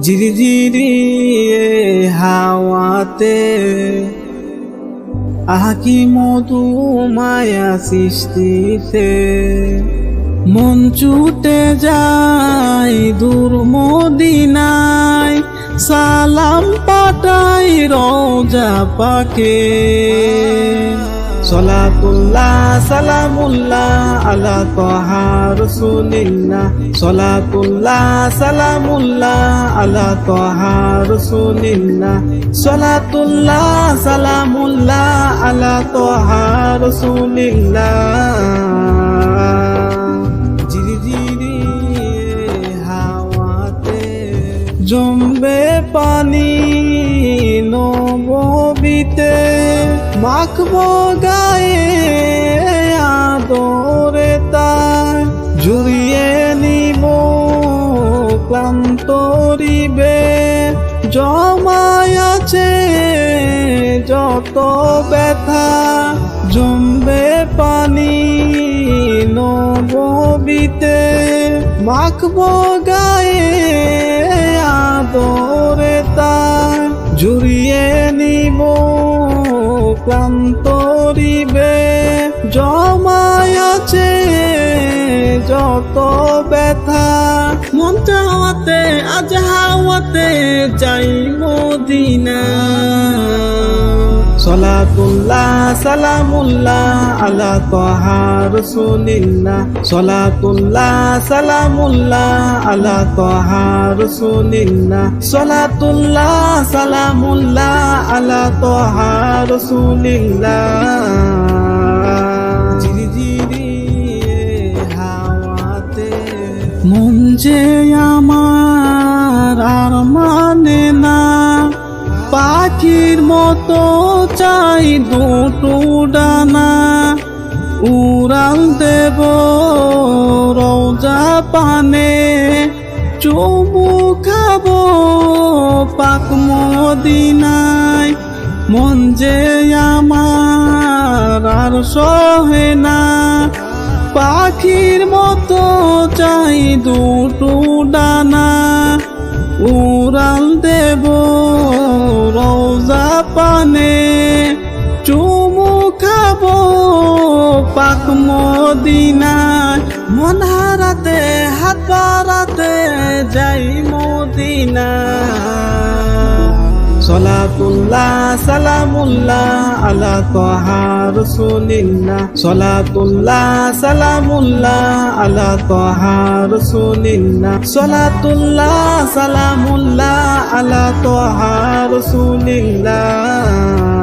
ঝিরিঝিরি হাওয়াতে আকি মধু মায়া সৃষ্টিতে। মন ছুটে যায় দূর মদিনায়, সালাম পাঠাই রোজা পাকে। সলাতুল্লাহ সালামুল্লাহ আলা তোহা রসুলিল্লাহ। সলাতুল্লাহ সালামুল্লাহ আলা তোহা রসুলিল্লাহ। সলাতুল্লাহ সালামুল্লাহ আলা তোহা রসুলিল্লাহ। ঝিরিঝিরি হাওয়াতে জমবে পানি নববিতে। মাখব গায়ে ক্লান্ত রিবে জমায় আছে যত ব্যথা, জমবে পানি নববিতে। মাখব গায়ে আদরে তার, জুড়িয়ে নিব ক্লান্ত রিবে জমায় আছে যত মন চাওয়াতে আজ হাওয়াতে যাই মদিনা। সলাতুল্লাহ, সালামুল্লাহ আলা তোহা রসুলিল্লাহ। সলাতুল্লাহ, সালামুল্লাহ আলা তোহা রসুলিল্লাহ। সলাতুল্লাহ, সালামুল্লাহ আলা তোহা রসুলিল্লাহ। মন যে আমার আর মানে না। পাখির মতো চাই দুটো ডানা। উড়াল দেব রোজা পানে। চুমু খাব পাক মদিনায়। মন যে আমার আর সহে না। পাখির মতো চাই দুটো ডানা। উড়াল দেব রোজা পানে, চুমু খাব পাক মদিনায়। মন হারাতে, হাত বাড়াতে যাই মদিনা সলাতুল্লাহ সালামুল্লাহ আলা তোহা রসুলিল্লাহ। সলাতুল্লাহ সালামুল্লাহ আলা তোহা রসুলিল্লাহ। সলাতুল্লাহ সালামুল্লাহ আলা তোহা রসুলিল্লাহ।